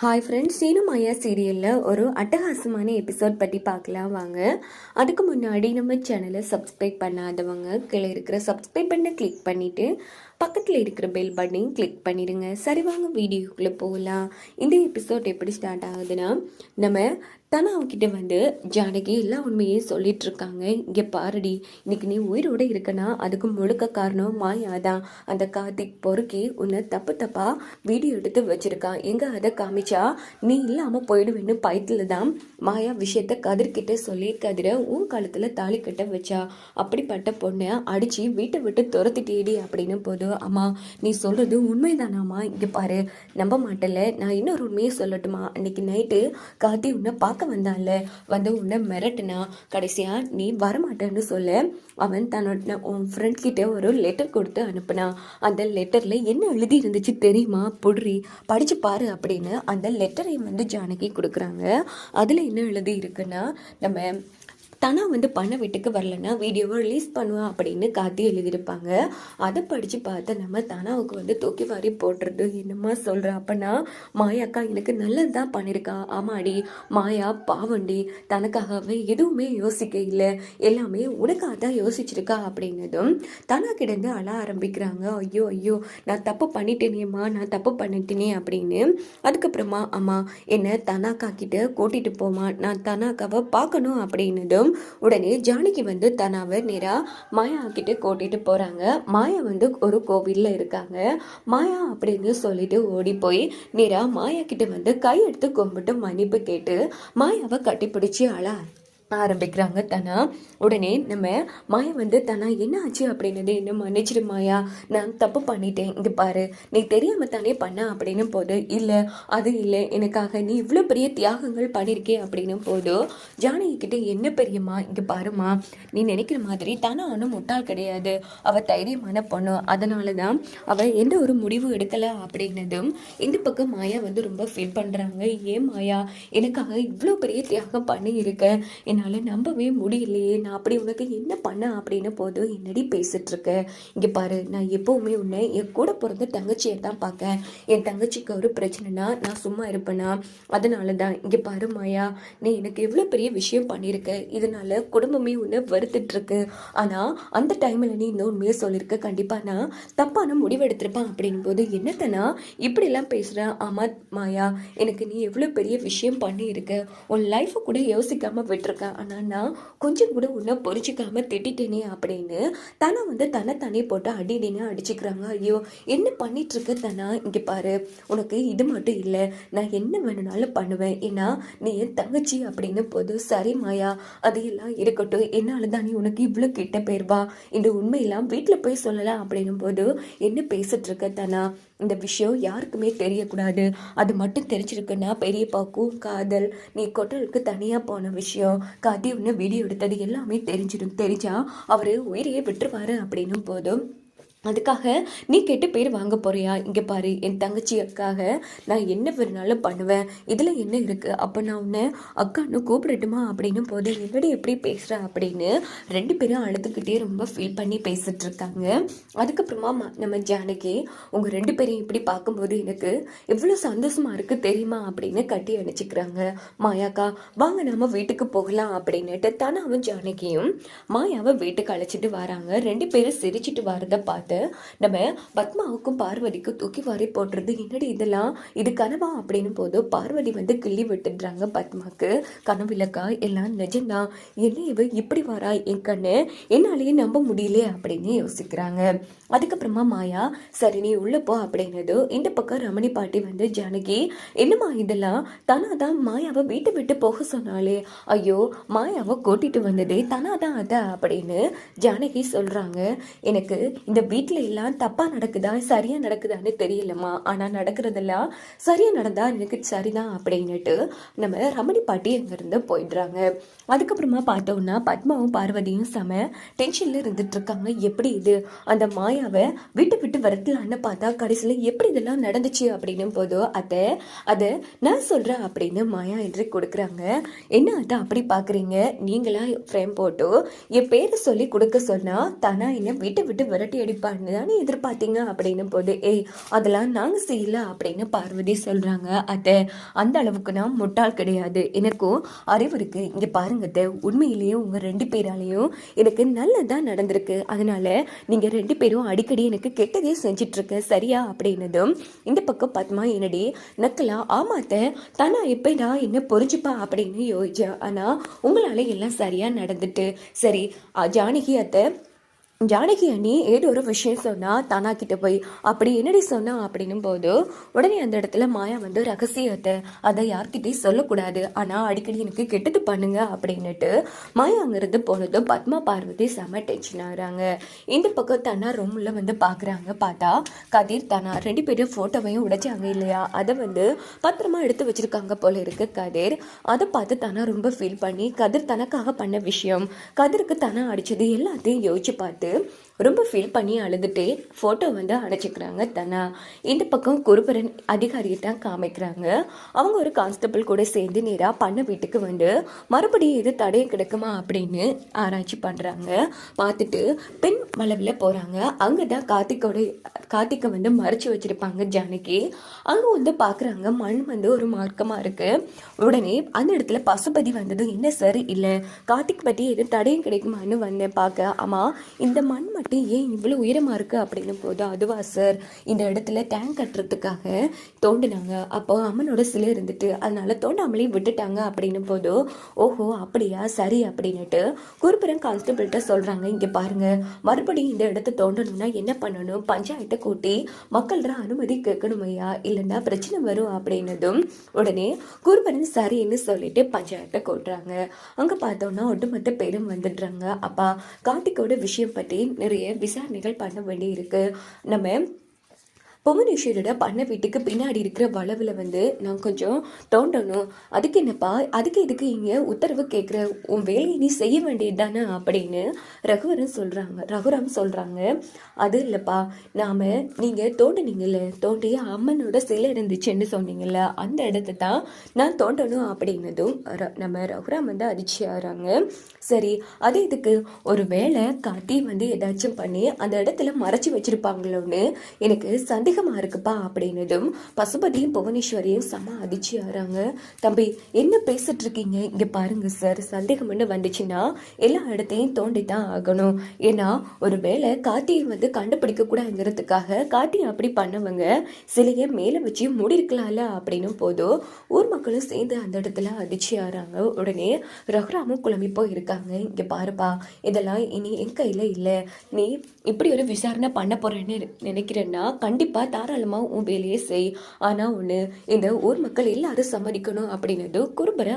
Hi friends Seenu மாயா சீரியலில் ஒரு அட்டகாசமான எபிசோட் பற்றி பார்க்கலாம் வாங்க. அதுக்கு முன்னாடி நம்ம சேனலை சப்ஸ்கிரைப் பண்ணாதவங்க கீழே இருக்கிற சப்ஸ்கிரைப் பண்ண கிளிக் பண்ணிவிட்டு பக்கத்தில் இருக்கிற பெல் பட்டனையும் கிளிக் பண்ணிடுங்க. சரி வாங்க வீடியோக்குள்ளே போகலாம். இந்த எபிசோட் எப்படி ஸ்டார்ட் ஆகுதுன்னா நம்ம தனா அவகிட்ட வந்து ஜானகி எல்லா உண்மையும் சொல்லிட்டு இருக்காங்க இங்கே பாருடி இன்னைக்கு நீ உயிரோட இருக்கனா? அதுக்கு முழுக்க காரணம் மாயா தான் அந்த கார்த்திக் பொறுக்கி உன்னை தப்பு தப்பாக வீடியோ எடுத்து வச்சுருக்கான் எங்கே அதை காமிச்சா? நீ இல்லாமல் போயிடுவேன்னு பயத்தில் தான் மாயா விஷயத்த கதிர்கிட்ட சொல்லி கதிர உன் காலத்தில் தாலி கட்ட வச்சா. அப்படிப்பட்ட பொண்ணை அடித்து வீட்டை விட்டு துரத்திட்டேடி அப்படின்னு போதும் அம்மா நீ சொல்கிறது உண்மைதானாம்மா? இங்கே பாரு நம்ப மாட்டல நான் இன்னொரு உண்மையை சொல்லட்டுமா? அன்னைக்கு நைட்டு கார்த்தி உன்னை பார்க்க வந்தான்ல வந்து உன்னை மிரட்டுனா கடைசியாக நீ வரமாட்டேன்னு சொல்ல. அவன் தன்னோட உன் ஃப்ரெண்ட்கிட்ட ஒரு லெட்டர் கொடுத்து அனுப்புனான் அந்த லெட்டரில் என்ன எழுதி இருந்துச்சு தெரியுமா? புடுறி படிச்சு பாரு அப்படின்னு அந்த லெட்டரை வந்து ஜானகி கொடுக்குறாங்க. அதில் என்ன எழுதி இருக்குன்னா நம்ம தனா வந்து பண்ண வீட்டுக்கு வரலன்னா வீடியோவை ரிலீஸ் பண்ணுவேன் அப்படின்னு காத்தி எழுதியிருப்பாங்க. அதை படித்து பார்த்து நம்ம தனாவுக்கு வந்து தூக்கி வாரி போட்டுறது என்னம்மா சொல்கிற அப்பனா மாயாக்கா எனக்கு நல்லது தான் பண்ணியிருக்கா. ஆமாடி மாயா பாவண்டி தனக்காகவே எதுவுமே யோசிக்க இல்லை. எல்லாமே உனக்காக தான் யோசிச்சிருக்கா அப்படின்னதும் தனா கிடந்து அழ ஆரம்பிக்கிறாங்க. ஐயோ ஐயோ நான் தப்பு பண்ணிட்டேனேம்மா நான் தப்பு பண்ணிட்டேனே அப்படின்னு. அதுக்கப்புறமா அம்மா என்னை தனாக்கா கிட்ட கூட்டிகிட்டு போமா நான் தனாக்காவை பார்க்கணும் அப்படின்னதும் உடனே ஜானகி வந்து தனாவை நேராக மாயா கிட்டே கூட்டிட்டு போறாங்க. மாயா வந்து ஒரு கோவில்ல இருக்காங்க. மாயா அப்படின்னு சொல்லிட்டு ஓடி போய் நேராக மாயா கிட்ட வந்து கையெடுத்து கும்பிட்டு மன்னிப்பு கேட்டு மாயாவை கட்டிப்பிடிச்சி அழ ஆரம்பிக்கிறாங்க தனா. உடனே நம்ம மாயா வந்து தனா என்ன ஆச்சு? அப்படின்னது என்ன மன்னிச்சிரு மாயா. நான் தப்பு பண்ணிட்டேன். இங்கே பாரு. நீ தெரியாமல் தானே பண்ண அப்படின்னு போது இல்லை அது இல்லை. எனக்காக நீ இவ்வளோ பெரிய தியாகங்கள் பண்ணியிருக்கே அப்படின்னு போது ஜானகிக்கிட்ட என்ன பெரியம்மா? இங்கே பாருமா நீ நினைக்கிற மாதிரி தனா ஒன்றும் முட்டாள் கிடையாது. அவள் தைரியமான பொண்ணு. அதனால தான் அவள் எந்த ஒரு முடிவு எடுக்கலை அப்படின்னதும் இந்த பக்கம் மாயா வந்து ரொம்ப ஃபீல் பண்ணுறாங்க ஏன் மாயா? எனக்காக இவ்வளோ பெரிய தியாகம் பண்ணியிருக்க. என்னால் நம்பவே முடியலையே. நான் அப்படி உனக்கு என்ன பண்ண அப்படின்னு போது என்னடி பேசிகிட்ருக்க இங்கே பாரு நான் எப்போவுமே உன்னை என் கூட பிறந்த தங்கச்சியை தான் பார்க்கேன். என் தங்கச்சிக்கு ஒரு பிரச்சனைனா நான் சும்மா இருப்பேனா? அதனால தான் இங்கே பாரு மாயா நீ எனக்கு எவ்வளோ பெரிய விஷயம் பண்ணியிருக்க. இதனால் குடும்பமே உன்னை வருத்திட்ருக்கு ஆனால் அந்த டைமில் நீ இந்த உண்மையை சொல்லியிருக்க கண்டிப்பாக நான் தப்பான முடிவு எடுத்திருப்பேன் அப்படின் போது என்னத்தனா இப்படிலாம் பேசுகிறேன் ஆமாம் மாயா எனக்கு நீ எவ்வளோ பெரிய விஷயம் பண்ணியிருக்க. உன் லைஃப்பை கூட யோசிக்காமல் விட்டுருக்க. ஆனால் நான் கொஞ்சம் கூட உன்னை பொறிச்சிக்காமல் திட்டிட்டேனே அப்படின்னு தானே வந்து தன்னை தானே போட்டு அடிடினே அடிச்சுக்கிறாங்க. ஐயோ என்ன பண்ணிகிட்ருக்க தானா? தனா இங்கே பாரு உனக்கு இது மட்டும் இல்லை நான் என்ன வேணும்னாலும் பண்ணுவேன். ஏன்னா நீ என் தங்கச்சி அப்படின்னு போது சரி மாயா அது எல்லாம் இருக்கட்டும். என்னால் தானே உனக்கு இவ்வளோ கிட்ட போயிடுவா இந்த உண்மையெல்லாம் வீட்டில் போய் சொல்லலாம் அப்படின்னும் போது என்ன பேசிகிட்ருக்க தானா? இந்த விஷயம் யாருக்குமே தெரியக்கூடாது. அது மட்டும் தெரிஞ்சிருக்குன்னா பெரியப்பாக்கும் காதல் நீ கொட்டலுக்கு தனியாக போன விஷயம் கதி ஒன்று வீடியோ எடுத்தது எல்லாமே தெரிஞ்சிடும் தெரிஞ்சால் அவர் உயிரையே விட்டுருவாரு அப்படின்னும் போதும். அதுக்காக நீ கெட்டு பேர் வாங்க போறியா? இங்கே பாரு என் தங்கச்சிக்காக நான் என்ன வேணாலும் பண்ணுவேன். இதில் என்ன இருக்கு? அப்போ நான் உன்னை அக்கான்னு கூப்பிடட்டுமா அப்படின்னு போது என்னடி எப்படி பேசுகிற அப்படின்னு ரெண்டு பேரும் அழுதுகிட்டே ரொம்ப ஃபீல் பண்ணி பேசிட்டு இருக்காங்க. அதுக்கப்புறமா நம்ம ஜானகி உங்கள் ரெண்டு பேரையும் இப்படி பார்க்கும்போது எனக்கு எவ்வளோ சந்தோஷமா இருக்கு தெரியுமா அப்படின்னு கட்டி அணைச்சிக்கிறாங்க. மாயாக்கா வாங்க நாம வீட்டுக்கு போகலாம் அப்படின்னுட்டு தனாவும் ஜானகியும் மாயாவை வீட்டுக்கு அழைச்சிட்டு வராங்க. ரெண்டு பேரும் சிரிச்சிட்டு வரதை பார்த்து நம்ம பத்மாவுக்கும் பார்வதிக்கும் தூக்கி வாரி போடுறது என்னடி இதெல்லாம்? இது கனவா? அப்படின்னு போது பார்வதி வந்து கிள்ளி விட்டுடுறாங்க பத்மாவுக்கு கனவுலக்கா எல்லாம் நிஜம்தான். என்ன இவ இப்படி வரா? என் கண்ணு என்னாலேயே நம்ப முடியல அப்படின்னு யோசிக்கிறாங்க. அதுக்கப்புறமா மாயா சரி நீ உள்ள போ அப்படின்னது இந்த பக்கம் ரமணி பாட்டி வந்து ஜானகி என்னம்மா இதெல்லாம்? தனா தான் மாயாவை வீட்டை விட்டு போக சொன்னாலே ஐயோ மாயாவை கூட்டிட்டு வந்ததே தனா தான் அத அப்படின்னு ஜானகி சொல்றாங்க. எனக்கு இந்த வீட்டில் எல்லாம் தப்பாக நடக்குதா? சரியாக நடக்குதான்னு தெரியலம்மா. ஆனால் நடக்கிறதெல்லாம் சரியாக நடந்தால் எனக்கு சரிதான் அப்படின்னுட்டு நம்ம ரமணி பாட்டி அங்கேருந்து போயிடுறாங்க. அதுக்கப்புறமா பார்த்தோம்னா பத்மாவும் பார்வதியும் செம டென்ஷனில் இருந்துட்டு இருக்காங்க எப்படி இது? அந்த மாயாவை விட்டு விட்டு வரட்டலான்னு பார்த்தா கடைசியில் எப்படி இதெல்லாம் நடந்துச்சு அப்படின்னு போதோ அதை அதை நான் சொல்கிறேன் அப்படின்னு மாயா என்று கொடுக்குறாங்க. என்ன அதை அப்படி பார்க்குறீங்க நீங்களாக ஃப்ரேம் போட்டு என் பேரை சொல்லி கொடுக்க சொன்னால் தானா என்னை விட்டு விட்டு விரட்டி அடிப்பா செஞ்சிருப்பான்னு தானே எதிர்பார்த்தீங்க அப்படின்னு போது ஏய் அதெல்லாம் நாங்கள் செய்யல அப்படின்னு பார்வதி சொல்கிறாங்க அத்தை அந்த அளவுக்கு நான் முட்டாள் கிடையாது. எனக்கும் அறிவு இருக்குது இங்கே பாருங்க அத்தை உண்மையிலேயே உங்கள் ரெண்டு பேராலையும் எனக்கு நல்லதாக நடந்திருக்கு. அதனால் நீங்கள் ரெண்டு பேரும் அடிக்கடி எனக்கு கெட்டதே செஞ்சிட்ருக்க சரியா? அப்படின்னதும் இந்த பக்கம் பத்மா என்னடி? நக்கலா? ஆமாத்த தானா எப்படா என்ன புரிஞ்சுப்பா? அப்படின்னு யோசிச்சேன் ஆனால் உங்களால் எல்லாம் சரியாக நடந்துட்டு சரி ஜானகி அத்தை ஜானகி அண்ணி ஏதோ ஒரு விஷயம் சொன்னால் தானா கிட்ட போய் அப்படி என்னடி சொன்னா? அப்படின்னும் போது உடனே அந்த இடத்துல மாயா வந்து ரகசியத்தை அதை யார்கிட்டையும் சொல்லக்கூடாது. ஆனால் அடிக்கடி எனக்கு கெட்டது பண்ணுங்க அப்படின்னுட்டு மாயா அங்கேருந்து போனதும் பத்மா பார்வதி செம டென்ஷன் ஆகிறாங்க இந்த பக்கம் தனா ரூமில் வந்து பார்க்குறாங்க பார்த்தா கதிர் தனா ரெண்டு பேரும் ஃபோட்டோவையும் உடைச்சாங்க இல்லையா? அதை வந்து பத்திரமா எடுத்து வச்சிருக்காங்க போல இருக்கு கதிர். அதை பார்த்து தனா ரொம்ப ஃபீல் பண்ணி கதிர் தனக்காக பண்ண விஷயம் கதிருக்கு தனா அடித்தது எல்லாத்தையும் யோசிச்சு பார்த்து yaptığım ரொம்ப ஃபீல் பண்ணி அழுதுட்டே ஃபோட்டோ வந்து அடைச்சிக்கிறாங்க தனா. இந்த பக்கம் குருபரன் அதிகாரியை தான் காமிக்கிறாங்க. அவங்க ஒரு கான்ஸ்டபிள் கூட சேர்ந்து நேராக பண்ண வீட்டுக்கு வந்து மறுபடியும் எது தடையம் கிடக்குமா? அப்படின்னு ஆராய்ச்சி பண்ணுறாங்க பார்த்துட்டு பெண் வளவில் போகிறாங்க அங்கே தான் கார்த்திகோட கார்த்திகை வந்து மறைச்சி வச்சுருப்பாங்க ஜானகி. அங்கே வந்து பார்க்குறாங்க மண் வந்து ஒரு மார்க்கமாக இருக்குது உடனே அந்த இடத்துல பசுபதி வந்ததும் என்ன சார் இல்லை கார்த்திக் பற்றி எதுவும் தடையும் கிடைக்குமான்னு வந்தேன் பார்க்க. ஆமாம் இந்த மண் மட்டும் ஏன் இவ்வளோ உயரமாக இருக்குது அப்படின்னு போது அதுவா சார் இந்த இடத்துல டேங்க் கட்டுறதுக்காக தோண்டினாங்க. அப்போ அம்மனோட சிலை இருந்துட்டு அதனால தோண்டாமலே விட்டுட்டாங்க அப்படின்னு போதோ ஓஹோ அப்படியா? சரி அப்படின்னுட்டு குருபுரம் கான்ஸ்டபிள்கிட்ட சொல்கிறாங்க இங்கே பாருங்கள் மறுபடியும் இந்த இடத்த தோண்டணும்னா என்ன பண்ணணும்? பஞ்சாயத்தை கூட்டி மக்கள்கிட்ட அனுமதி கேட்கணும் ஐயா. இல்லைன்னா பிரச்சனை வரும் அப்படின்னதும் உடனே குருபரன் சரின்னு சொல்லிட்டு பஞ்சாயத்தை கூட்டுறாங்க. அங்கே பார்த்தோன்னா ஒட்டுமொத்த பேரும் வந்துடுறாங்க. அப்பா கார்த்திகோட விஷயம் பற்றி நிறைய விசாரணைகள் பண்ண வேண்டியிருக்கு. நம்ம புவனேஸ்வரோட பண்ண வீட்டுக்கு பின்னாடி இருக்கிற வளவில் வந்து நான் கொஞ்சம் தோண்டணும் அதுக்கு என்னப்பா? அதுக்கு எதுக்கு இங்கே உத்தரவு கேட்குற உன் வேலையை நீ செய்ய வேண்டியது தானே அப்படின்னு ரகுவரன் சொல்கிறாங்க ரகுராம் சொல்கிறாங்க அது இல்லைப்பா. நாம் நீங்கள் தோண்டினீங்கல்ல தோண்டி அம்மனோட சிலை இருந்துச்சுன்னு சொன்னீங்கல்ல அந்த இடத்த தான் நான் தோண்டணும் அப்படின்னதும் ர- நம்ம ரகுராம் வந்து அதிர்ச்சி ஆகிறாங்க. சரி அது இதுக்கு ஒரு வேளை காட்டி வந்து ஏதாச்சும் பண்ணி அந்த இடத்துல மறைச்சி வச்சிருப்பாங்களோன்னு எனக்கு சந்தேகம் இருக்குப்பா அப்படின்னதும் பசுபதியும் புவனேஸ்வரியும் செம அதிர்ச்சி தம்பி என்ன பேசிட்டு இருக்கீங்க இங்கே பாருங்க சார் சந்தேகம்னு வந்துச்சுன்னா எல்லா இடத்தையும் தோண்டி தான் ஆகணும். ஏன்னா ஒரு வேளை காட்டியை வந்து கண்டுபிடிக்க கூடாதுங்கிறதுக்காக அப்படி பண்ணவங்க சிலையை மேலே வச்சு மூடிருக்கலாம்ல அப்படின்னும் போதும் ஊர் மக்களும் சேர்ந்து அந்த இடத்துல அதிர்ச்சி ஆறாங்க உடனே ரகுராமும் குழம்பி போயிருக்காங்க. இருக்காங்க பாருப்பா இதெல்லாம் இனி என் கையில் இல்லை. நீ இப்படி ஒரு விசாரணை பண்ண போறேன்னு நினைக்கிறேன்னா கண்டிப்பாக தாராளமா உன் வேலையை செய். ஆனா ஒன்று இந்த ஊர் மக்கள் எல்லாரும் சம்மதிக்கணும் அப்படின்னது குறும்பரை